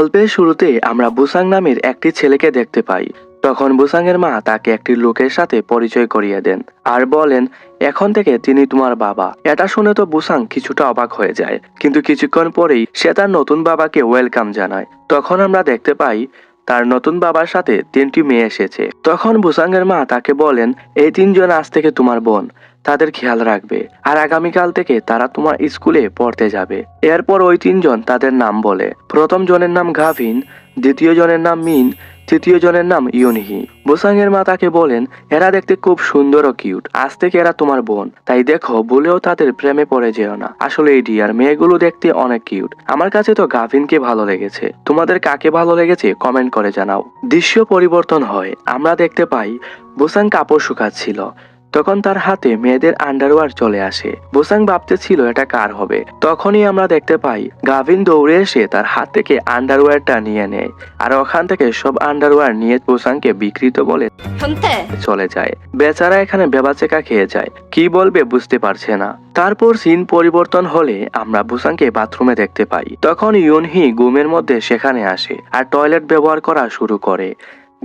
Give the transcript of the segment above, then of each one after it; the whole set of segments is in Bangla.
গল্পের শুরুতে আমরা বুসাং নামের একটি ছেলেকে দেখতে পাই। তখন বুসাংয়ের মা তাকে একটি লোকের সাথে পরিচয় করিয়ে দেন আর বলেন, এখন থেকে তিনি তোমার বাবা। এটা শুনে তো বুসাং কিছুটা অবাক হয়ে যায়, কিন্তু কিছুক্ষণ পরেই সে তার নতুন বাবাকে ওয়েলকাম জানায়। তখন আমরা দেখতে পাই, তার নতুন বাবার সাথে তিনটি মেয়ে এসেছে। তখন বুসাংয়ের মা তাকে বলেন, এই তিনজন আজ থেকে তোমার বোন। তাদের খেয়াল রাখবে। আর আগামীকাল থেকে তারা তোমার স্কুলে পড়তে যাবে। এরপর ওই তিনজন তাদের নাম বলে। প্রথম জনের নাম গাভিন দ্বিতীয় জনের নাম মিন, তৃতীয় জনের নাম ইউনহি। বুসাংয়ের মা তাকে বলেন, এরা দেখতে খুব সুন্দর ও কিউট। আজ থেকে এরা তোমার বোন। তাই দেখো বলেও তাদের প্রেমে পড়ে যেও না। আসলে এই ডিয়ার মেয়েগুলো দেখতে অনেক কিউট। আমার কাছে তো গাভিনকে ভালো লেগেছে। তোমাদের কাকে ভালো লেগেছে কমেন্ট করে জানাও। দৃশ্য পরিবর্তন হয়। আমরা দেখতে পাই, বুসাং কাপড় শুকাচ্ছিল। তখন তার হাতে মেয়েদের আন্ডারওয়ার চলে আসে। বুসাং ভাবতে ছিল এটা কার হবে? তখনই আমরা দেখতে পাই গাভিন দৌড়ে এসে তার হাত থেকে আন্ডারওয়ারটা নিয়ে নেয় আর ওখান থেকে সব আন্ডারওয়ার নিয়ে বুসাংকে বিকৃত বলে চলে যায়। বেচারা এখানে বেবাচেকা খেয়ে যায়। কি বলবে বুঝতে পারছে না। তারপর সিন পরিবর্তন হলে আমরা বুসাংকে বাথরুমে দেখতে পাই। তখন ইউনহি গুমের মধ্যে সেখানে আসে আর টয়লেট ব্যবহার করা শুরু করে।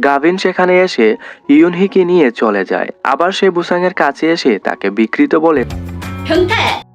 গাভিন সেখানে এসে ইউনহিকে নিয়ে চলে যায়। আবার সে বুসাংয়ের কাছে এসে তাকে বিকৃত বলে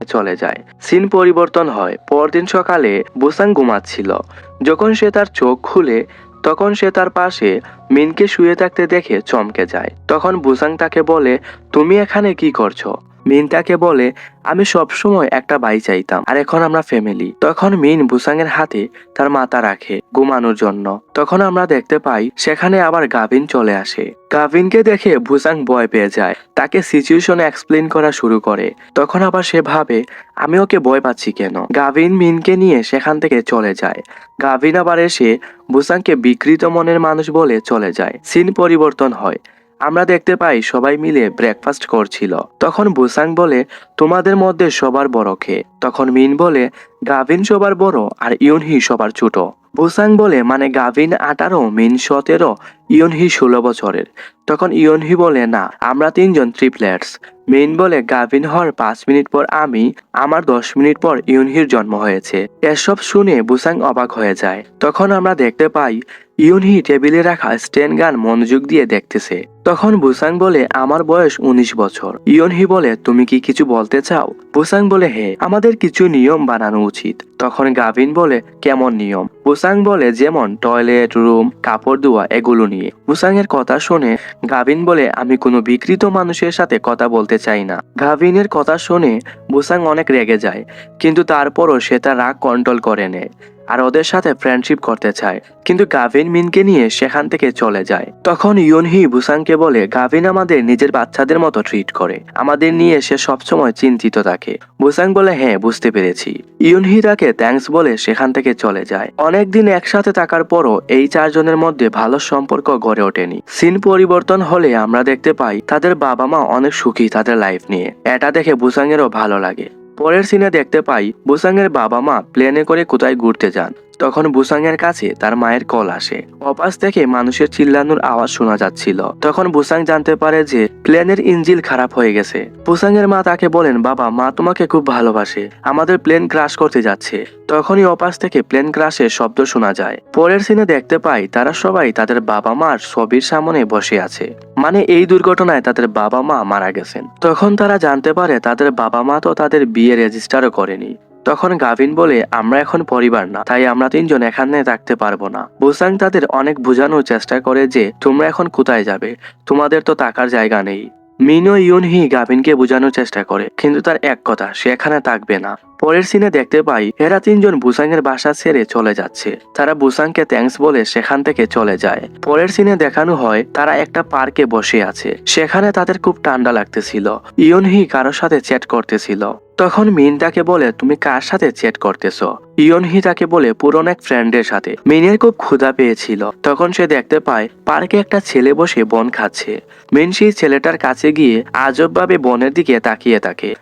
চলে যায়। সিন পরিবর্তন হয়। পরদিন সকালে বুসাং ঘুমাচ্ছিল। যখন সে তার চোখ খুলে তখন সে তার পাশে মিনকে শুয়ে থাকতে দেখে চমকে যায়। তখন বুসাং তাকে বলে তুমি এখানে কি করছ? মিন তাকে বলে, আমি সবসময় একটা ভাই চাইতাম, আর এখন আমরা ফ্যামিলি তখন মিন বুসাংয়ের হাতে তার মাথা রাখে ঘুমানোর জন্য। তখন আমরা দেখতে পাই, সেখানে আবার গাভিন চলে আসে। গাভিনকে দেখে বুসাং ভয় পেয়ে যায়, তাকে সিচুয়েশন এক্সপ্লেন করা শুরু করে। তখন আবার সে ভাবে, আমি ওকে ভয় পাচ্ছি কেন? গাভিন মিনকে নিয়ে সেখান থেকে চলে যায়। গাভিন আবার এসে বুসাংকে বিকৃত মনের মানুষ বলে চলে যায়। সিন পরিবর্তন হয়। আমরা দেখতে পাই সবাই মিলে ব্রেকফাস্ট করছিল। তখন বুসাং বলে, তোমাদের মধ্যে সবার বড় কে? তখন মিন বলে, গাভিন সবার বড় আর ইউনহি সবার ছোট। বুসাং বলে মানে গাভিন আঠারো, মিন সতেরো, ইউনহি ষোলো বছরের। তখন ইউনহি বলে, না, আমরা তিনজন ট্রিপলেটস মেইন বলে, গাভিন হওয়ার পাঁচ মিনিট পর আমি, আমার দশ মিনিট পর ইউনহির জন্ম হয়েছে। এসব শুনে বুসাং অবাক হয়ে যায়। তখন আমরা দেখতে পাই ইউনহি টেবিলে রাখা স্টেন গান মনোযোগ দিয়ে দেখতেছে। তখন বুসাং বলে, আমার বয়স উনিশ বছর। ইয়নহি বলে, তুমি কি কিছু বলতে চাও? বুসাং বলে হে আমাদের কিছু নিয়ম বানানো উচিত। তখন গাভিন বলে, কেমন নিয়ম? বুসাং বলে, যেমন টয়লেট, রুম, কাপড় ধোয়া, এগুলো নিয়ে। বুসাং এর কথা শুনে গাভিন বলে, আমি কোনো বিকৃত মানুষের সাথে কথা বলতে চাই না। গাভিনের কথা শুনে বুসাং অনেক রেগে যায়, কিন্তু তারপরও সে তার রাগ কন্ট্রোল করে নেয়। আর ওদের সাথে ফ্রেন্ডশিপ করতে চায়। কিন্তু গাভিন মিনকে নিয়ে সেখান থেকে চলে যায়। তখন ইউনহি বুসাংকে বলে, গাভিন আমাদের নিজের বাচ্চাদের মতো ট্রিট করে। আমাদের নিয়ে সে সবসময় চিন্তিত থাকে। বুসাং বলে হ্যাঁ বুঝতে পেরেছি। ইউনহি তাকে থ্যাঙ্কস বলে সেখান থেকে চলে যায়। অনেকদিন একসাথে থাকার পরও এই চারজনের মধ্যে ভালো সম্পর্ক গড়ে ওঠেনি। সিন পরিবর্তন হলে আমরা দেখতে পাই, তাদের বাবা মা অনেক সুখী তাদের লাইফ নিয়ে। এটা দেখে বুসাংয়েরও ভালো লাগে। পরের সিনে দেখতে পাই বোসাংয়ের বাবা মা প্লেনে করে কোথায় ঘুরতে যান। তখন বুসাংয়ের কাছে তার মায়ের কল আসে। অপাস থেকে মানুষের চিল্লানোর আওয়াজ শোনা যাচ্ছিল। তখন বুসাং জানতে পারে যে প্লেনের ইঞ্জিল খারাপ হয়ে গেছে। বুসাংয়ের মা তাকে বলেন, বাবা, মা তোমাকে খুব ভালোবাসে। আমাদের প্লেন ক্রাশ করতে যাচ্ছে। তখনই অপাস থেকে প্লেন ক্রাশের শব্দ শোনা যায়। পরের সিনে দেখতে পাই তারা সবাই তাদের বাবা মার ছবির সামনে বসে আছে। মানে এই দুর্ঘটনায় তাদের বাবা মা মারা গেছেন। তখন তারা জানতে পারে তাদের বাবা মা তো তাদের বিয়ে রেজিস্টারও করেনি। তখন গাভিন বলে, আমরা এখন পরিবার না, তাই আমরা তিনজন এখানে থাকতে পারব না। বুসাং তাদের অনেক বোঝানোর চেষ্টা করে যে, তোমরা এখন কোথায় যাবে? তোমাদের তো থাকার জায়গা নেই। মিনো ইউনহি গাভিনকে বোঝানোর চেষ্টা করে, কিন্তু তার এক কথা, সে এখানে থাকবে না। পরের সিনে দেখতে পাই, এরা তিনজন বুসাং এর বাসা ছেড়ে চলে যাচ্ছে। তারা বুসাংকে থ্যাঙ্কস বলে সেখান থেকে চলে যায়। পরের সিনে দেখানো হয়, তারা একটা পার্কে বসে আছে। সেখানে তাদের খুব ঠান্ডা লাগতেছিল। ইয়নহি কারোর সাথে চ্যাট করতেছিল। তখন মিন তাকে বলে, তুমি কার সাথে চ্যাট করতেছো? ইয়নহি তাকে বলে, পুরনো এক ফ্রেন্ডের সাথে। মিনের খুব ক্ষুধা পেয়েছিল। তখন সে দেখতে পায়, পার্কে একটা ছেলে বসে বন খাচ্ছে। মিন সেই ছেলেটার কাছে গিয়ে আজবভাবে বনের দিকে তাকিয়ে থাকে।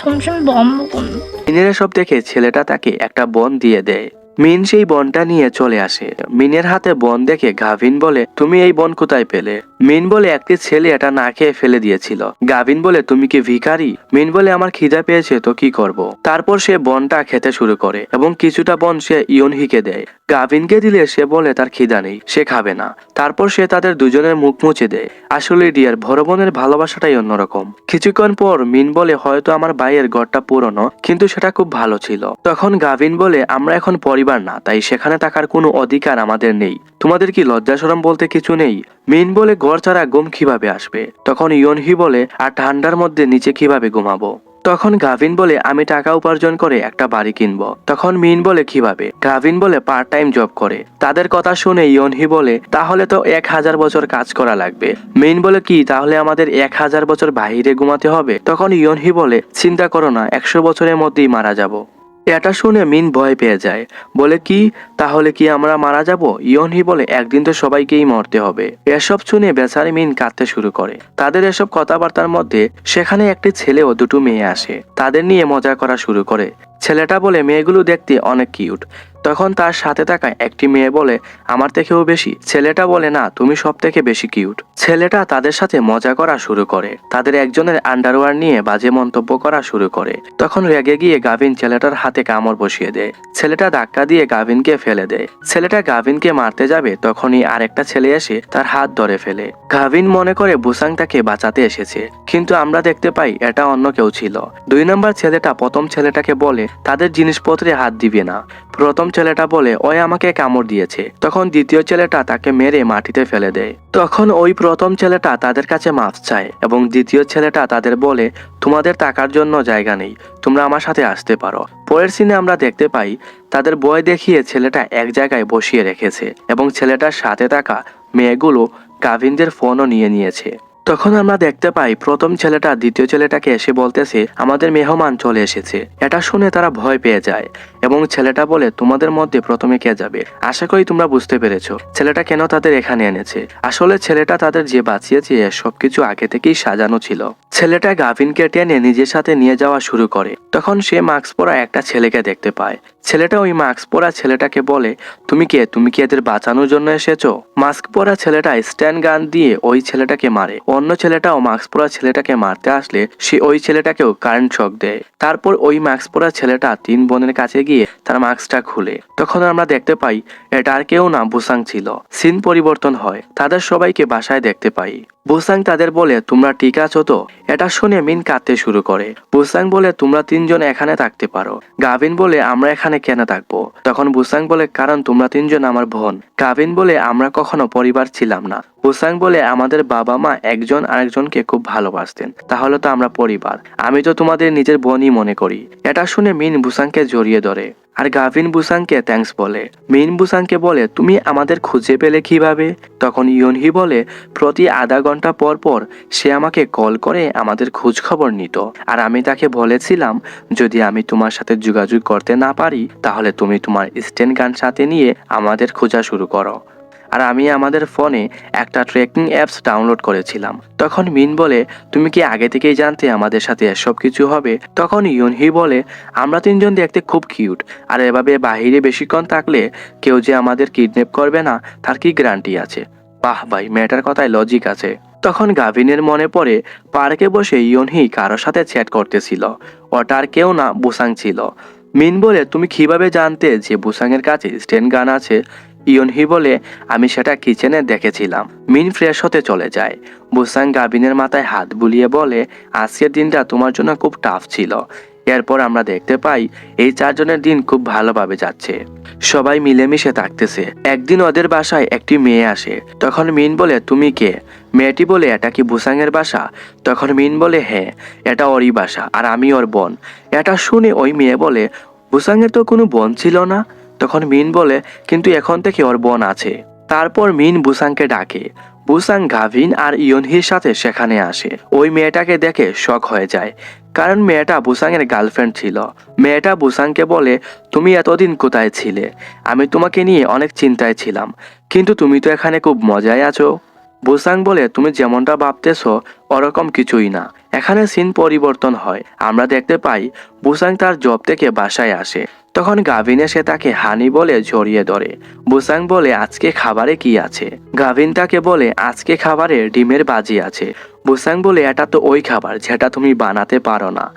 থমসম বম্ব কোন সব দেখে ছেলেটা তাকে একটা বন দিয়ে দেয়। মিন সেই বনটা নিয়ে চলে আসে। মিনের হাতে বন দেখে গাভিন বলে, তুমি এই বন কোথায় পেলে? মিন বলে একটি ছেলে এটা না খেয়ে ফেলে দিয়েছিল। গাভিন বলে, তুমি কি ভিখারি? মিন বলে, আমার খিদা পেয়েছে, তো কি করব। তারপর সে বনটা খেতে শুরু করে এবং কিছুটা বন সে ইয়নহিকে দেয়। গাভিনকে দিলে সে বলে, তার খিদা নেই, সে খাবে না। তারপর সে তাদের দুজনের মুখ মুছে দেয়। আসলে ডিয়ার বড় বোনের ভালোবাসাটাই অন্যরকম। কিছুক্ষণ পর মিন বলে, হয়তো আমার ভাইয়ের ঘরটা পুরনো, কিন্তু সেটা খুব ভালো ছিল। তখন গাভিন বলে, আমরা এখন পরিবার না, তাই সেখানে থাকার কোনো অধিকার আমাদের নেই। তোমাদের কি লজ্জাসরম বলতে কিছু নেই? মিন বলে ঘর ছাড়া ঘুম কীভাবে আসবে? তখন ইয়নহি বলে, আর ঠান্ডার মধ্যে নিচে কীভাবে ঘুমাবো? তখন গাভিন বলে, আমি টাকা উপার্জন করে একটা বাড়ি কিনবো। তখন মিন বলে, কীভাবে? গাভিন বলে, পার্ট টাইম জব করে। তাদের কথা শুনে ইয়নহি বলে, তাহলে তো এক হাজার বছর কাজ করা লাগবে। মিন বলে, কি, তাহলে আমাদের এক হাজার বছর বাহিরে ঘুমাতে হবে? তখন ইয়নহি বলে, চিন্তা করো না, একশো বছরের মধ্যেই মারা যাব। এটা শুনে মিন ভয় পেয়ে যায়। বলে, কি? তাহলে কি আমরা মারা যাব? ইয়নহি বলে, একদিন তো সবাইকেই মরতে হবে। এসব শুনে বেচারি মিন কাঁদতে শুরু করে। তাদের এসব কথাবার্তার মধ্যে সেখানে একটি ছেলে ও দুটো মেয়ে আসে। তাদের নিয়ে মজা করা শুরু করে। ছেলেটা বলে মেয়েগুলো দেখতে অনেক কিউট তখন তার সাথে থাকা একটি মেয়ে বলে, আমার থেকেও বেশি। ছেলেটা বলে, না, তুমি সব থেকে বেশি কিউট ছেলেটা তাদের সাথে মজা করা শুরু করে। তাদের একজনের আন্ডারওয়ার নিয়ে বাজে মন্তব্য করা শুরু করে। তখন রেগে গিয়ে গাভিন ছেলেটার হাতে কামড় বসিয়ে দেয়। ছেলেটা ধাক্কা দিয়ে গাভিনকে ফেলে দেয়। ছেলেটা গাভিনকে মারতে যাবে, তখনই আরেকটা ছেলে এসে তার হাত ধরে ফেলে। গাভিন মনে করে বুসাং তাকে বাঁচাতে এসেছে। কিন্তু আমরা দেখতে পাই এটা অন্য কেউ ছিল। দুই নম্বর ছেলেটা প্রথম ছেলেটাকে বলে তাদের জিনিসপত্রে হাত দিবে না। প্রথম ছেলেটা বলে, ওই আমাকে কামড় দিয়েছে। তখন দ্বিতীয় ছেলেটা তাকে মেরে মাটিতে ফেলে দেয়। তখন ওই প্রথম ছেলেটা তাদের কাছে মাফ চায় এবং দ্বিতীয় ছেলেটা তাদের বলে, তোমাদের টাকার জন্য জায়গা নেই, তোমরা আমার সাথে আসতে পারো। পরের সিনে আমরা দেখতে পাই, তাদের বয় দেখিয়ে ছেলেটা এক জায়গায় বসিয়ে রেখেছে এবং ছেলেটার সাথে থাকা মেয়েগুলো গাভিনদের ফোনও নিয়ে নিয়েছে। তখন আমরা দেখতে পাই প্রথম ছেলেটা দ্বিতীয় ছেলেটাকে এসে বলতেছে, আমাদের মেহমান চলে এসেছে। এটা শুনে তারা ভয় পেয়ে যায় এবং ছেলেটা বলে, তোমাদের মধ্যে প্রথমে কে যাবে? আশা করি তোমরা বুঝতে পেরেছ। ছেলেটা কেন তাদের এখানে এনেছে? আসলে ছেলেটা তাদের যে বাঁচিয়েছে, সবকিছু আগে থেকেই সাজানো ছিল। ছেলেটা গাভিনকে টেনে নিজের সাথে নিয়ে যাওয়া শুরু করে। তখন সে মাস্ক পরা একটা ছেলেকে দেখতে পায়। ছেলেটা ওই মাস্ক পরা ছেলেটাকে বলে, তুমি কে? তুমি কি এদের বাঁচানোর জন্য এসেছ? মাস্ক পরা ছেলেটা স্ট্যান্ড গান দিয়ে ওই ছেলেটাকে মারে। অন্য ছেলেটাও মাস্ক পরা ছেলেটাকে মারতে আসলে সে ওই ছেলেটাকেও কারেন্ট শক দেয়। তারপর ওই মাস্ক পরা ছেলেটা তিন বোনের কাছে গিয়ে তার মাস্কটা খুলে। তখন আমরা দেখতে পাই, এটা আর কেউ না বুসাং ছিল। সিন পরিবর্তন হয়। তাদের সবাইকে বাসায় দেখতে পাই। বুসাং তাদের বলে, তোমরা ঠিক আছো তো? এটা শুনে মিন কাঁদতে শুরু করে। বুসাং বলে, তোমরা তিনজন এখানে থাকতে পারো। গাভিন বলে, আমরা এখানে কেন থাকব? তখন বুসাং বলে, কারণ তোমরা তিনজন আমার বোন। গাভিন বলে, আমরা কখনো পরিবার ছিলাম না। বুসাং বলে, আমাদের বাবা মা একজন আরেকজনকে খুব ভালোবাসতেন, তাহলে তো আমরা পরিবার। আমি তো তোমাদের নিজের বোনই মনে করি। এটা শুনে মিন বুসাংকে জড়িয়ে ধরে। আর গাভিন বুসাংকে থ্যাঙ্কস বলে। মিন বুসাংকে বলে, তুমি আমাদের খুঁজে পেলে কীভাবে? তখন ইয়নহি বলে, প্রতি আধা ঘণ্টা পর পর সে আমাকে কল করে আমাদের খোঁজ খবর নিত। আর আমি তাকে বলেছিলাম, যদি আমি তোমার সাথে যোগাযোগ করতে না পারি, তাহলে তুমি তোমার স্ট্যান্ড গান সাথে নিয়ে আমাদের খোঁজা শুরু করো। আর আমি আমাদের ফোনে একটা ট্রেকিং অ্যাপস ডাউনলোড করেছিলাম। তখন মিন বলে, তুমি কি আগে থেকেই জানতে আমাদের সাথে এসব কিছু হবে? তখন ইউনহি বলে, আমরা তিনজন দেখতে খুব কিউট। আর এভাবে বাহিরে বেশিক্ষণ থাকলে কেউ যে আমাদের কিডন্যাপ করবে না, তার কি গ্যারান্টি আছে? বাহ ভাই, মেয়েটার কথায় লজিক আছে। তখন গাভিনের মনে পড়ে পার্কে বসে ইয়নহি কারোর সাথে চ্যাট করতেছিল। ওটার কেউ না, বুসাং ছিল। মিন বলে, তুমি কীভাবে জানতে যে বুসাংয়ের কাছে স্ট্যান্ড গান আছে? ইয়নহি বলে, আমি সেটা কিচেনে দেখেছিলাম। মিন ফ্রেশ হতে চলে যায়। বুসাং গাভিনের মাথায় হাত বুলিয়ে বলে, আজকের দিনটা তোমার জন্য খুব টাফ ছিল। এরপর আমরা দেখতে পাই এই চারজনের দিন খুব ভালোভাবে যাচ্ছে। সবাই মিলেমিশে থাকতেছে। একদিন ওদের বাসায় একটি মেয়ে আসে। তখন মিন বলে, তুমি কে? মেয়েটি বলে, এটা কি বুসাংয়ের বাসা? তখন মিন বলে হ্যাঁ এটা ওরই বাসা আর আমি ওর বোন। এটা শুনে ওই মেয়ে বলে বুসাংয়ের তো কোনো বোন ছিল না? তখন মিন বলে, কিন্তু এখন থেকে ওর বোন আছে। তারপর মিন বুসাংকে ডাকে। বুসাং গাভিন আর ইয়নহির সাথে সেখানে আসে। ওই মেয়েটাকে দেখে শখ হয়ে যায়, কারণ মেয়েটা বুসাংয়ের গার্লফ্রেন্ড ছিল। মেয়েটা বুসাংকে বলে, তুমি এতদিন কোথায় ছিলে? আমি তোমাকে নিয়ে অনেক চিন্তায় ছিলাম, কিন্তু তুমি তো এখানে খুব মজায় আছো। বুসাং বলে, তুমি যেমনটা ভাবতেছো, ওরকম কিছুই না। এখানে সিন পরিবর্তন হয়। আমরা দেখতে পাই, বুসাং তার জব থেকে বাসায় আসে। তখন গাভিন এসে তাকে হানি বলে জড়িয়ে ধরে। বুসাং বলে, আজকে খাবারে কি আছে? গাভিন তাকে বলে, আজকে খাবারে ডিমের বাজি আছে। বুসাং বলে, এটা তো ওই খাবার যেটা তুমি বানাতে পারো না।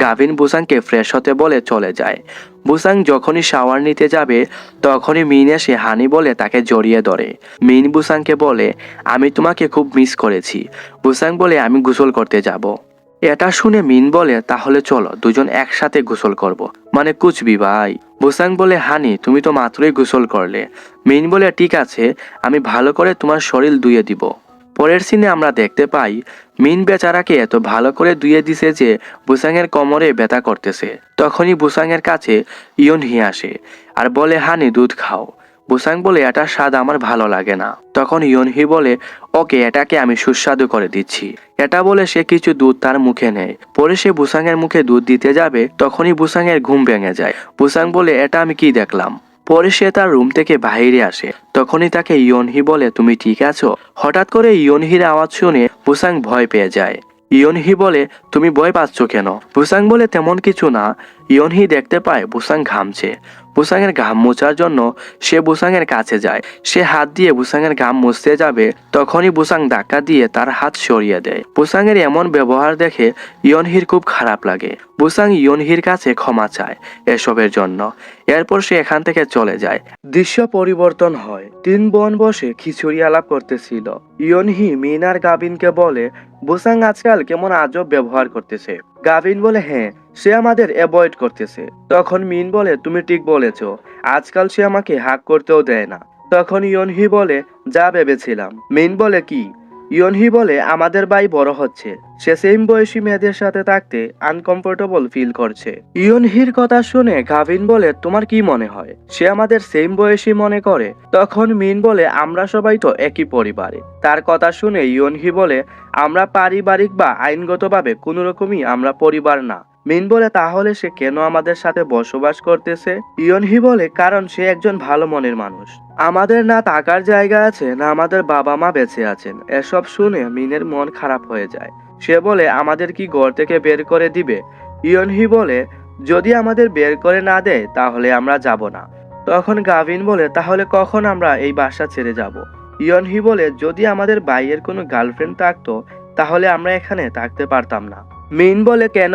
গাভিন বুসাংকে ফ্রেশ হতে বলে চলে যায়। বুসাং যখনই শাওয়ার নিতে যাবে, তখনই মিন এসে হানি বলে তাকে জড়িয়ে ধরে। মিন বুসাংকে বলে, আমি তোমাকে খুব মিস করেছি। বুসাং বলে, আমি গোসল করতে যাব। এটা শুনে মিন বলে, তাহলে চলো, দুজন একসাথে গোসল করব। মানে কুচবি ভাই? বুসাং বলে, হানি, তুমি তো মাত্রই গোসল করলে। মিন বলে, ঠিক আছে, আমি ভালো করে তোমার শরীর ধুয়ে দিব। পরের সিনে আমরা দেখতে পাই, মিন বেচারাকে এত ভালো করে ধুয়ে দিছে যে বুসাংয়ের কোমরে ব্যথা করতেছে। তখনই বুসাংয়ের কাছে ইয়ন হি আসে আর বলে, হানি, দুধ খাও। বুসাং বলে এটা স্বাদ আমার ভালো লাগে না। তখন ইয়নহি বলে, ওকে, এটাকে আমি সুস্বাদু করে দিচ্ছি। এটা বলে সে কিছু দুধ তার মুখে নেয়। পরে সে বুসাংয়ের মুখে দুধ দিতে যাবে, তখনই বুসাংয়ের ঘুম ভেঙে যায়। বুসাং বলে, এটা আমি কি দেখলাম? পরে সে তার রুম থেকে বাইরে আসে। তখনই তাকে ইয়নহি বলে, তুমি ঠিক আছো? হঠাৎ করে ইয়নহির আওয়াজ শুনে বুসাং ভয় পেয়ে যায়। ইয়নহি বলে, তুমি ভয় পাচ্ছ কেন? বুসাং বলে, তেমন কিছু না। ইয়নহি দেখতে পায় বুসাং ঘামছে। বুসাংয়ের ঘাম মোছার জন্য সে বুসাংয়ের কাছে যায়। সে হাত দিয়ে বুসাংয়ের ঘাম মুছতে যাবে, তখনই বুসাং ধাক্কা দিয়ে তার হাত সরিয়ে দেয়। বুসাংয়ের এমন ব্যবহার দেখে ইয়নহির খুব খারাপ লাগে। বুসাং ইয়নহির কাছে ক্ষমা চায় এসবের জন্য। এরপর সে এখান থেকে চলে যায়। দৃশ্য পরিবর্তন হয়। তিন বোন বসে খিচুড়ি আলাপ করতেছিল। ইয়নহি মিনার গাবিনকে বলে, বুসাং আজকাল কেমন আজব ব্যবহার করতেছে। গাভিন বলে হ্যাঁ সে আমাদের অ্যাভয়েড করতেছে। তখন মিন বলে, তুমি ঠিক বলেছ। আজকাল সে আমাকে হাক করতেও দেয় না। তখন ইয়নহি বলে, যা ভেবেছিলাম। মিন বলে, কি? ইয়নহি বলে, আমাদের ভাই বড় হচ্ছে। সে সেম বয়সী মেয়েদের সাথে থাকতে আনকমফোর্টেবল ফিল করছে। ইয়নহির কথা শুনে গাভিন বলে, তোমার কি মনে হয়? সে আমাদের সেম বয়সী মনে করে? তখন মিন বলে, আমরা সবাই তো একই পরিবারে। তার কথা শুনে ইয়নহি বলে, আমরা পারিবারিক বা আইনগতভাবে কোনো রকমই আমরা পরিবার না। মিন বলে, তাহলে সে কেন আমাদের সাথে বসবাস করতেছে? ইয়নহি বলে, কারণ সে একজন ভালো মনের মানুষ। আমাদের না থাকার জায়গা আছে, না আমাদের বাবা মা বেঁচে আছেন। এসব শুনে মিনের মন খারাপ হয়ে যায়। সে বলে, আমাদের কি ঘর থেকে বের করে দিবে? ইয়নহি বলে, যদি আমাদের বের করে না দেয়, তাহলে আমরা যাব না। তখন গাভিন বলে, তাহলে কখন আমরা এই বাসা ছেড়ে যাব? ইয়নহি বলে, যদি আমাদের বাইয়ের কোনো গার্লফ্রেন্ড থাকতো, তাহলে আমরা এখানে থাকতে পারতাম না। মিন বলে, কেন?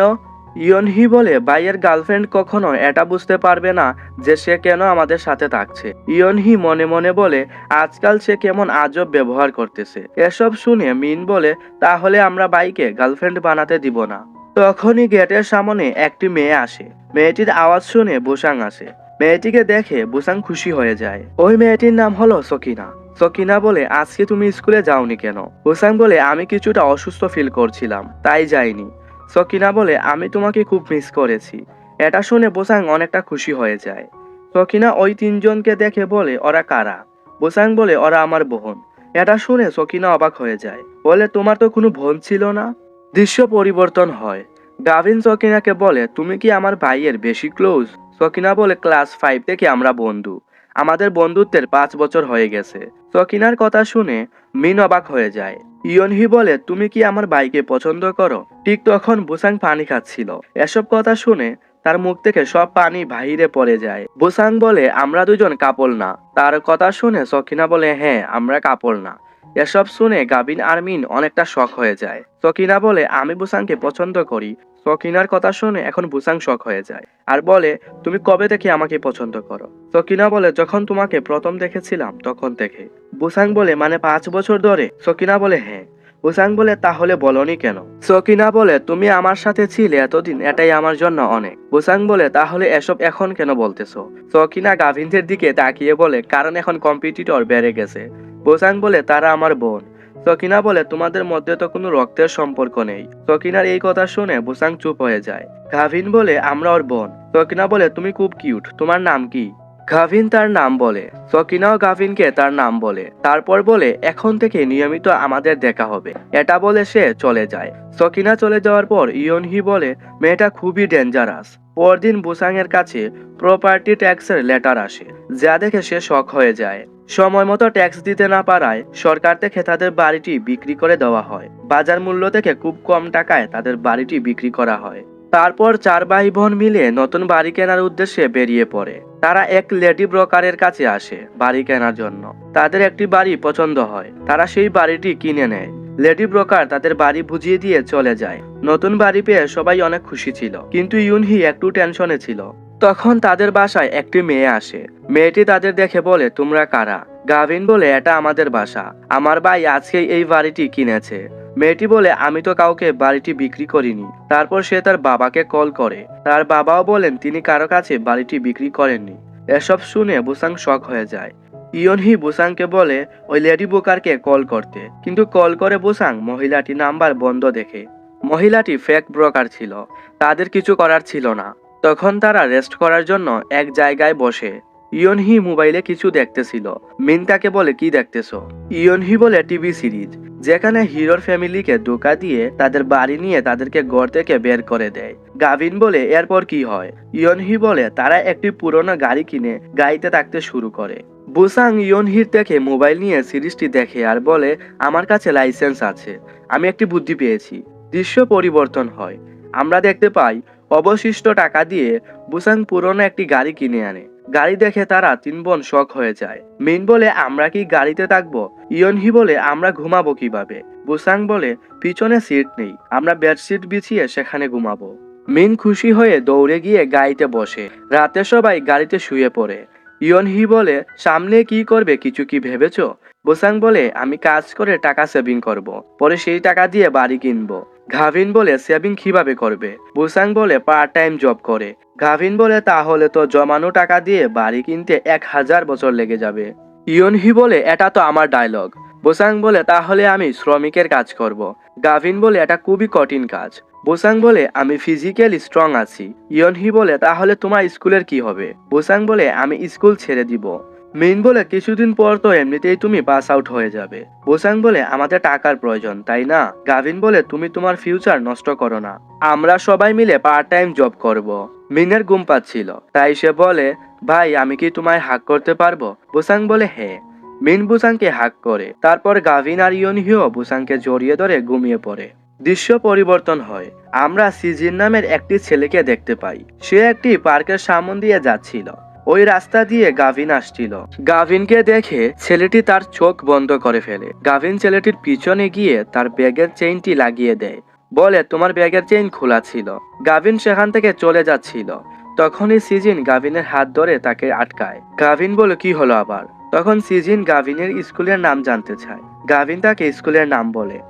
ইয়নহি বলে বাইয়ের গার্লফ্রেন্ড কখনো এটা বুঝতে পারবে না যে সে কেন আমাদের সাথে থাকছে। ইয়নহি মনে মনে বলে, আজকাল সে কেমন আজব ব্যবহার করতেছে। এসব শুনে মিন বলে, তাহলে আমরা বাইকে গার্লফ্রেন্ড বানাতে দিব না। তখনই গেটের সামনে একটি মেয়ে আসে। মেয়েটির আওয়াজ শুনে বুসাং আসে। মেয়েটিকে দেখে বুসাং খুশি হয়ে যায়। ওই মেয়েটির নাম হলো সকিনা। সকিনা বলে, আজকে তুমি স্কুলে যাওনি কেন? বুসাং বলে, আমি কিছুটা অসুস্থ ফিল করছিলাম, তাই যাইনি। সকিনা বলে, আমি তোমাকে খুব মিস করেছি। এটা শুনে বোসাং অনেকটা খুশি হয়ে যায়। সকিনা ওই তিনজনকে দেখে বলে, ওরা কারা? বোসাং বলে, ওরা আমার বোন। এটা শুনে সকিনা অবাক হয়ে যায়। বলে, তোমার তো কোনো বোন ছিল না? দৃশ্য পরিবর্তন হয়। গাভিন সকিনাকে বলে, তুমি কি আমার ভাইয়ের বেশি ক্লোজ সকিনা বলে, ক্লাস ফাইভ থেকে আমরা বন্ধু। আমাদের বন্ধুত্বের পাঁচ বছর হয়ে গেছে। সকিনার কথা শুনে মিন অবাক হয়ে যায়। ইয়নহি বলে, তুমি কি আমার বাইকে পছন্দ করো? ঠিক তখন বুসাং পানি খাচ্ছিল। এসব কথা শুনে তার মুখ থেকে সব পানি বাহিরে পড়ে যায়। বুসাং বলে, আমরা দুজন কাপল না। তার কথা শুনে সখিনা বলে হ্যাঁ আমরা কাপল না। এসব শুনে গাবিন আরমিন অনেকটা শখ হয়ে যায়। সকিনা বলে, আমি বুসাংকে পছন্দ করি সকিনার কথা শুনে এখন বুসাং শখ হয়ে যায় আর বলে, তুমি কবে থেকে আমাকে পছন্দ করো? সকিনা বলে, যখন তোমাকে প্রথম দেখেছিলাম, তখন থেকে। বুসাং বলে মানে পাঁচ বছর ধরে? সকিনা বলে হ্যাঁ। বুসাং বলে, তাহলে বলনি কেন? সকিনা বলে, তুমি আমার সাথে ছিলে এতদিন, এটাই আমার জন্য অনেক। বুসাং বলে, তাহলে এসব এখন কেন বলতেছো? সকিনা গাভিনদের দিকে তাকিয়ে বলে, কারণ এখন কম্পিটিটর বেড়ে গেছে। বুসাং বলে, তারা আমার বোন। সকিনা বলে, তোমাদের মধ্যে তো কোনো রক্তের সম্পর্ক নেই। সকিনার এই কথা শুনে বুসাং চুপ হয়ে যায়। গাভিন বলে, আমরা ওর বোন। সকিনা বলে, তুমি খুব কিউট। তোমার নাম কি? গাভিন তার নাম বলে সকিনাও গাভিনকে তার নাম বলে। তারপর বলে, এখন থেকে নিয়মিত আমাদের দেখা হবে। এটা বলে সে চলে যায়। সকিনা চলে যাওয়ার পর ইয়নহি বলে, মেয়েটা খুবই ডেঞ্জারাস পরদিন বুসাংয়ের কাছে প্রপার্টি ট্যাক্সের লেটার আসে, যা দেখে সে শখ হয়ে যায়। সময় মতো ট্যাক্স দিতে না পারায় সরকার থেকে তাদের বাড়িটি বিক্রি করে দেওয়া হয়। বাজার মূল্য থেকে খুব কম টাকায় তাদের বাড়িটি বিক্রি করা হয়। তারপর চার ভাই বোন মিলে নতুন বাড়ি কেনার উদ্দেশ্যে বেরিয়ে পড়ে। তারা এক লেডি ব্রোকারের কাছে আসে বাড়ি কেনার জন্য। তাদের একটি বাড়ি পছন্দ হয়। তারা সেই বাড়িটি কিনে নেয়। লেডি ব্রোকার তাদের বাড়ি বুঝিয়ে দিয়ে চলে যায়। নতুন বাড়ি পেয়ে সবাই অনেক খুশি ছিল। কিন্তু ইউনহি একটু টেনশনে ছিল। তখন তাদের বাসায় একটি মেয়ে আসে। মেয়েটি তাদের দেখে বলে, তোমরা কারা? গাভিন বলে, এটা আমাদের বাসা। আমার ভাই আজকে এই বাড়িটি কিনেছে। মেয়েটি বলে, আমি তো কাউকে বাড়িটি বিক্রি করিনি। তারপর সে তার বাবাকে কল করে। তার বাবাও বলেন, তিনি কারও কাছে বাড়িটি বিক্রি করেননি। এসব শুনে বুসাং শক হয়ে যায়। ইয়নহি বুসাংকে বলে, ওই লেডি বুকারকে কল করতে। কিন্তু কল করে বুসাং মহিলাটি নাম্বার বন্ধ দেখে। মহিলাটি ফেক ব্রোকার ছিল, তাদের কিছু করার ছিল না। তখন তারা রেস্ট করার জন্য এক জায়গায় বসে। ইয়নহি মোবাইলে কিছু দেখতেছিল। মিন তাকে বলে, কি দেখতেছ? ইয়নহি বলে, টিভি সিরিজ। যেখানে হিরোর ফ্যামিলিকে ধোকা দিয়ে তাদের বাড়ি নিয়ে তাদেরকে ঘর থেকে বের করে দেয়। গাভিন বলে, এরপর কি হয়? ইয়নহি বলে, তারা একটি পুরনো গাড়ি কিনে গাড়িতে থাকতে শুরু করে। বুসাং ইয়নহির থেকে মোবাইল নিয়ে সিরিজটি দেখে আর বলে, আমার কাছে লাইসেন্স আছে। আমি একটি বুদ্ধি পেয়েছি। দৃশ্য পরিবর্তন হয়। আমরা দেখতে পাই, অবশিষ্ট টাকা দিয়ে বুসাং পুরনো একটি গাড়ি কিনে আনে। গাড়ি দেখে তারা তিন বোন শখ হয়ে যায়। মিন বলে, আমরা কি গাড়িতে থাকব? ইয়নহি বলে, আমরা ঘুমাবো কীভাবে? বুসাং বলে, পিছনে সিট নেই, আমরা বেডশিট বিছিয়ে সেখানে ঘুমাবো। মিন খুশি হয়ে দৌড়ে গিয়ে গাড়িতে বসে, রাতে সবাই গাড়িতে শুয়ে পড়ে। ইয়নহি বলে, সামনে কি করবে, কিছু কি ভেবেছো? বোসাং বলে, আমি কাজ করে টাকা সেভিং করব। পরে সেই টাকা দিয়ে বাড়ি কিনবো। ঘাভিন বলে, সেভিং কীভাবে করবে? বুসাং বলে, পার্ট টাইম জব করে। ঘাভিন বলে, তাহলে তো জমানো টাকা দিয়ে বাড়ি কিনতে এক হাজার বছর লেগে যাবে। ইয়নহি বলে, এটা তো আমার ডায়লগ বোসাং বলে, তাহলে আমি শ্রমিকের কাজ করব। গাভিন বলে, এটা খুবই কঠিন কাজ। বোসাং বলে, আমি ফিজিক্যালি স্ট্রং আছি। ইয়নহি বলে, তাহলে তোমার স্কুলের কি হবে? বোসাং বলে, আমি স্কুল ছেড়ে দিব। মেইন বলে কিছুদিন পর তো এমনিতেই তুমি পাস আউট হয়ে যাবে। বোসাং বলে, আমাদের টাকার প্রয়োজন, তাই না? গাভিন বলে, তুমি তোমার ফিউচার নষ্ট করো না। আমরা সবাই মিলে পার্ট টাইম জব করব। মিনের ঘুম পাচ্ছিল। তাই সে বলে, ভাই, আমি কি তোমায় হাক করতে পারব? বোসাং বলে হ্যাঁ। মিন বুসাংকে হাক করে। তারপর গাভিন আর ইয়নহিও বুসাংকে জড়িয়ে ধরে ঘুমিয়ে পড়ে। দৃশ্য পরিবর্তন হয়। আমরা সিজিন নামের একটি ছেলেকে দেখতে পাই। সে একটি পার্কের সামন দিয়ে যাচ্ছিল। ওই রাস্তা দিয়ে গাভিন আসছিল। গাভিনকে দেখে ছেলেটি তার চোখ বন্ধ করে ফেলে। গাভিন ছেলেটির পিছনে গিয়ে তার ব্যাগের চেইনটি লাগিয়ে দেয়। বলে, তোমার ব্যাগের চেইন খোলা ছিল গাভিন সেখান থেকে চলে যাচ্ছিল। তখনই সিজিন গাভিনের হাত ধরে তাকে আটকায়। গাভিন বলে, কি হলো আবার? তখন সিজিন গাভিনের স্কুলের নাম জানতে চায়। গাভিন তাকে স্কুলের নাম বলে।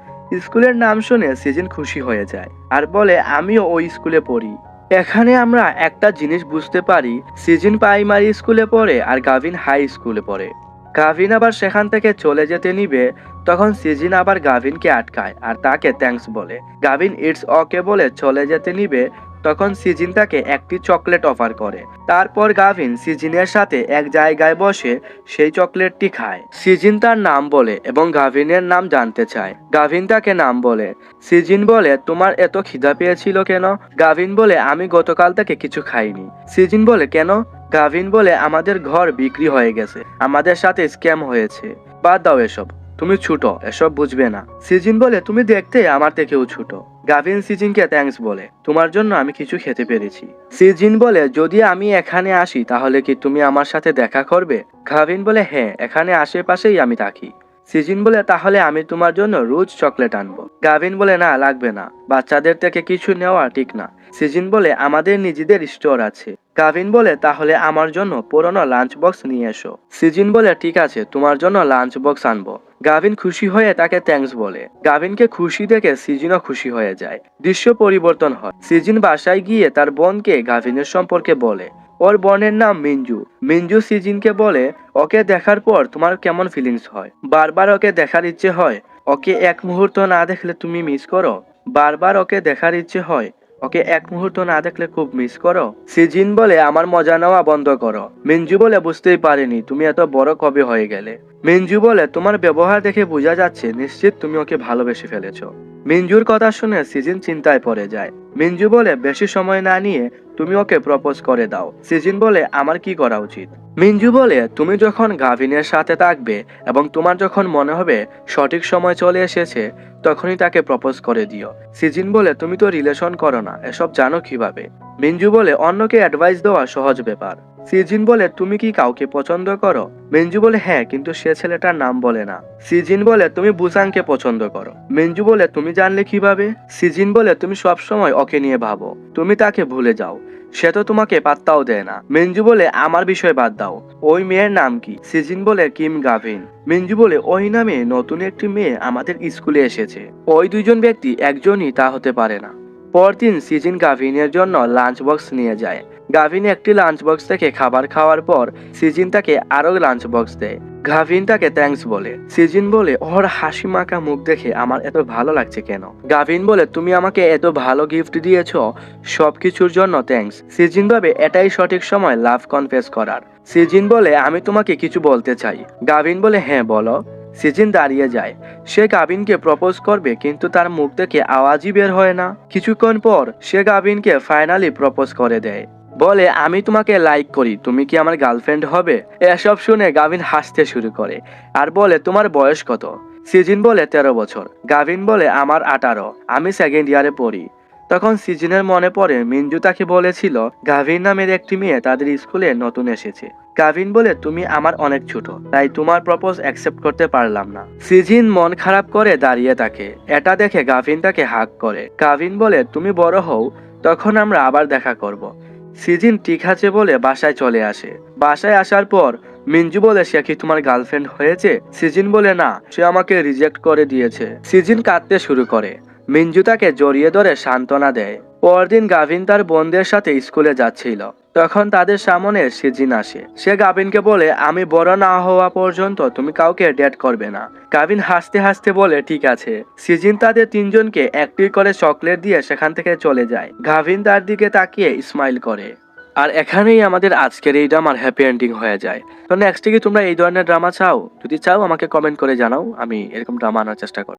স্কুলের নাম শুনে সিজিন খুশি হয়ে যায়। আর বলে, আমিও ওই স্কুলে পড়ি। এখানে আমরা একটা জিনিস বুঝতে পারি, সিজিন প্রাইমারি স্কুলে পড়ে আর গাভিন হাই স্কুলে পড়ে। গাভিন আবার সেখান থেকে চলে যেতে নিবে, তখন সিজিন আবার গাভিনকে আটকায় আর তাকে থ্যাংকস বলে। গাভিন ইটস ওকে বলে চলে যেতে নিবে তখন সিজিন তাকে একটি চকলেট অফার করে। তারপর গাভিন সিজিনের সাথে এক জায়গায় বসে সেই চকলেটটি খায়। সিজিন তার নাম বলে এবং গাভিনের নাম জানতে চায়। গাভিন তাকে নাম বলে, সিজিন বলে, তোমার এত খিদা পেয়েছিল কেন? গাভিন বলে, আমি গতকাল থেকে কিছু খাইনি। সিজিন বলে, কেন? গাভিন বলে, আমাদের ঘর বিক্রি হয়ে গেছে। আমাদের সাথে স্ক্যাম হয়েছে। বাদ দাও এসব। তুমি ছোট, এসব বুঝবে না। সিজিন বলে, তুমি দেখতে আমার থেকেও ছোট। গাভিন সিজিনকে থ্যাঙ্কস বলে, তোমার জন্য আমি কিছু খেতে পেরেছি। সিজিন বলে, যদি আমি এখানে আসি, তাহলে কি তুমি আমার সাথে দেখা করবে? গাভিন বলে হ্যাঁ এখানে আশেপাশেই আমি থাকি। সিজিন বলে, তাহলে আমি তোমার জন্য রোজ চকলেট আনব। গাভিন বলে, না, লাগবে না। বাচ্চাদের থেকে কিছু নেওয়া ঠিক না। সিজিন বলে, আমাদের নিজেদের স্টোর আছে। গাভিন বলে, তাহলে আমার জন্য পুরনো লাঞ্চ বক্স নিয়ে এসো। সিজিন বলে, ঠিক আছে, তোমার জন্য লাঞ্চ বক্স আনব। গাভিন খুশি হয়ে তাকে থ্যাঙ্কস বলে। গাভিনকে খুশি দেখে সিজিনও খুশি হয়ে যায়। দৃশ্য পরিবর্তন হয়। সিজিন বাসায় গিয়ে তার বোনকে গাভিনের সম্পর্কে বলে। ওর বোনের নাম মিঞ্জু। মিঞ্জু সিজিনকে বলে, ওকে দেখার পর তোমার কেমন ফিলিংস হয়? বারবার ওকে দেখার ইচ্ছে হয়, ওকে এক মুহূর্ত না দেখলে তুমি মিস করো? বারবার ওকে দেখার ইচ্ছে হয় ওকে এক মুহূর্ত না দেখলে খুব মিস করো। সিজিন বলে, আমার মজা নেওয়া বন্ধ করো। মিঞ্জু বলে, বুঝতেই পারিনি, তুমি এত বড় কবে হয়ে গেলে? মিঞ্জু বলে, তোমার ব্যবহার দেখে বোঝা যাচ্ছে, নিশ্চিত তুমি ওকে ভালোবেসে ফেলেছো। মিঞ্জুর কথা শুনে সিজিন চিন্তায় পড়ে যায়। মিঞ্জু বলে, বেশি সময় না নিয়ে তুমি ওকে প্রপোজ করে দাও। সিজিন বলে, আমার কি করা উচিত? মিঞ্জু বলে, তুমি যখন গাভিনের সাথে থাকবে এবং তোমার যখন মনে হবে সঠিক সময় চলে এসেছে, তখনই তাকে প্রপোজ করে দিও। সিজিন বলে, তুমি তো রিলেশন করো না, এসব জানো কীভাবে? মিঞ্জু বলে, অন্যকে অ্যাডভাইস দেওয়া সহজ ব্যাপার। সিজিন বলে, তুমি কি কাউকে পছন্দ করো? মিঞ্জু বলে হ্যাঁ কিন্তু সে ছেলেটার নাম বলে না। সিজিন বলে, তুমি বুসাংকে পছন্দ করো। মিঞ্জু বলে, তুমি জানলে কীভাবে? সিজিন বলে, তুমি সব সময় ওকে নিয়ে ভাবো। তুমি তাকে ভুলে যাও। সে তো তোমাকে পাত্তাও দেয় না। মিঞ্জু বলে, আমার বিষয় বাদ দাও। ওই মেয়ের নাম কি? সিজিন বলে, কিম গাভিন। মিঞ্জু বলে, ওই নামে নতুন একটি মেয়ে আমাদের স্কুলে এসেছে। ওই দুইজন ব্যক্তি একজনই তা হতে পারে না। পরদিন সিজিন গাভিনের জন্য লাঞ্চ বক্স নিয়ে যায়। গাভিন একটি লাঞ্চ বক্স থেকে খাবার খাওয়ার পর সিজিন তাকে আরও লাঞ্চ বক্স দেয়। গাভিন তাকে থ্যাঙ্কস বলে। সিজিন বলে, ওর হাসি মাখা মুখ দেখে আমার এত ভালো লাগছে কেন? গাভিন বলে, তুমি আমাকে এত ভালো গিফট দিয়েছ, সবকিছুর জন্য থ্যাঙ্কস সিজিন ভাবে, এটাই সঠিক সময় লাভ কনফেস করার। সিজিন বলে, আমি তোমাকে কিছু বলতে চাই। গাভিন বলে হ্যাঁ বলো। সিজিন দাঁড়িয়ে যায়। সে গাভিনকে প্রপোজ করবে, কিন্তু তার মুখ থেকে আওয়াজই বের হয় না। কিছুক্ষণ পর সে গাভিনকে ফাইনালি প্রপোজ করে দেয়। বলে, আমি তোমাকে লাইক করি, তুমি কি আমার গার্লফ্রেন্ড হবে? এসব শুনে গাভিন হাসতে শুরু করে আর বলে, তোমার বয়স কত? সিজিন বলে, তেরো বছর। গাভিন বলে, আমার আঠারো। আমি সেকেন্ড ইয়ারে পড়ি। তখন সিজিনের মনে পড়ে মিঞ্জু তাকে বলেছিল, গাভিন নামের একটি মেয়ে তাদের স্কুলে নতুন এসেছে। গাভিন বলে, তুমি আমার অনেক ছোট, তাই তোমার প্রপোজ অ্যাকসেপ্ট করতে পারলাম না। সিজিন মন খারাপ করে দাঁড়িয়ে থাকে। এটা দেখে গাভিন তাকে হাক করে। গাভিন বলে, তুমি বড় হও, তখন আমরা আবার দেখা করব। সিজিন ঠিক আছে বলে বাসায় চলে আসে। বাসায় আসার পর মিঞ্জু বলে, সে কি তোমার গার্লফ্রেন্ড হয়েছে? সিজিন বলে, না, সে আমাকে রিজেক্ট করে দিয়েছে। সিজিন কাঁদতে শুরু করে। মিঞ্জু তাকে জড়িয়ে ধরে সান্ত্বনা দেয়। পরদিন গাভিন তার বোনদের সাথে স্কুলে যাচ্ছিল। তখন তাদের সামনে সিজিন আসে। সে গাভিনকে বলে, আমি বড় না হওয়া পর্যন্ত তুমি কাউকে ডেট করবে না। গাভিন হাসতে হাসতে বলে, ঠিক আছে। সিজিন তাদের তিনজনকে একটি করে চকলেট দিয়ে সেখান থেকে চলে যায়। গাভিন তার দিকে তাকিয়ে স্মাইল করে। আর এখানেই আমাদের আজকের এই ড্রামার হ্যাপি এন্ডিং হয়ে যায়। তো নেক্সটে কি তোমরা এই ধরনের ড্রামা চাও? যদি চাও, আমাকে কমেন্ট করে জানাও। আমি এরকম ড্রামা আনার চেষ্টা করব।